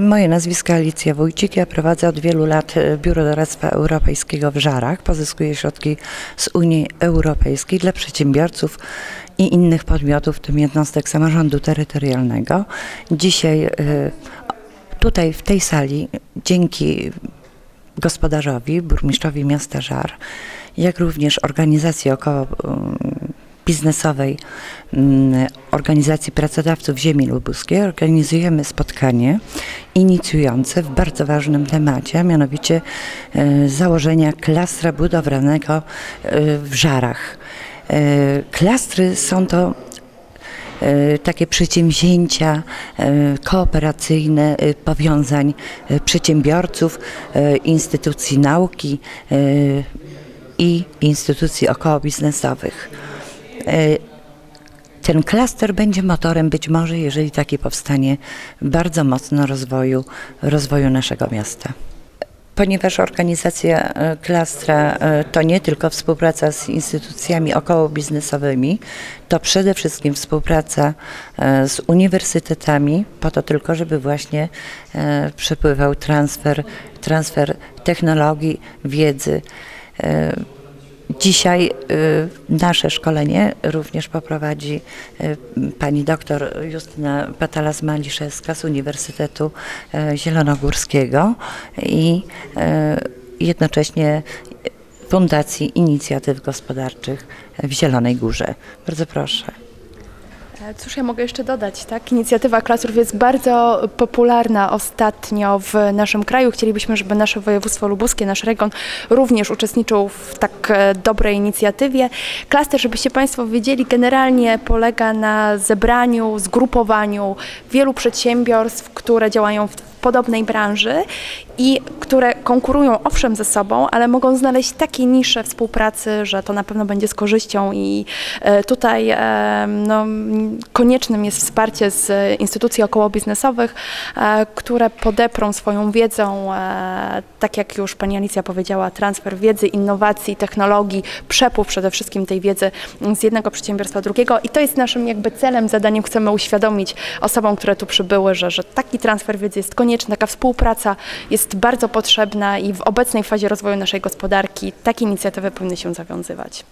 Moje nazwisko Alicja Wójcik. Ja prowadzę od wielu lat e, Biuro Doradztwa Europejskiego w Żarach. Pozyskuję środki z Unii Europejskiej dla przedsiębiorców i innych podmiotów, w tym jednostek samorządu terytorialnego. Dzisiaj e, tutaj w tej sali dzięki gospodarzowi, burmistrzowi miasta Żar, jak również organizacji około mm, biznesowej mm, Organizacji Pracodawców Ziemi Lubuskiej organizujemy spotkanie inicjujące w bardzo ważnym temacie, a mianowicie e, założenia klastra budowlanego e, w Żarach. E, Klastry są to takie przedsięwzięcia kooperacyjne powiązań przedsiębiorców, instytucji nauki i instytucji okołobiznesowych. E, Ten klaster będzie motorem być może, jeżeli taki powstanie, bardzo mocno rozwoju, rozwoju naszego miasta. Ponieważ organizacja e, klastra e, to nie tylko współpraca z instytucjami okołobiznesowymi, to przede wszystkim współpraca z uniwersytetami, po to tylko, żeby właśnie przepływał transfer, transfer technologii, wiedzy. Dzisiaj y, nasze szkolenie również poprowadzi y, pani doktor Justyna Patalas-Maliszewska z Uniwersytetu y, Zielonogórskiego i jednocześnie Fundacji Inicjatyw Gospodarczych w Zielonej Górze. Bardzo proszę. Cóż ja mogę jeszcze dodać, tak? Inicjatywa Klastrów jest bardzo popularna ostatnio w naszym kraju. Chcielibyśmy, żeby nasze województwo lubuskie, nasz region również uczestniczył w tak e, dobrej inicjatywie. Klaster, żebyście Państwo wiedzieli, generalnie polega na zebraniu, zgrupowaniu wielu przedsiębiorstw, które działają w podobnej branży i które konkurują owszem ze sobą, ale mogą znaleźć takie nisze współpracy, że to na pewno będzie z korzyścią i e, tutaj e, no, koniecznym jest wsparcie z instytucji okołobiznesowych, e, które podeprą swoją wiedzą, tak jak już pani Alicja powiedziała, transfer wiedzy, innowacji, technologii, przepływ przede wszystkim tej wiedzy z jednego przedsiębiorstwa drugiego. I to jest naszym jakby celem, zadaniem, chcemy uświadomić osobom, które tu przybyły, że, że taki transfer wiedzy jest konieczny, taka współpraca jest bardzo potrzebna i w obecnej fazie rozwoju naszej gospodarki takie inicjatywy powinny się zawiązywać.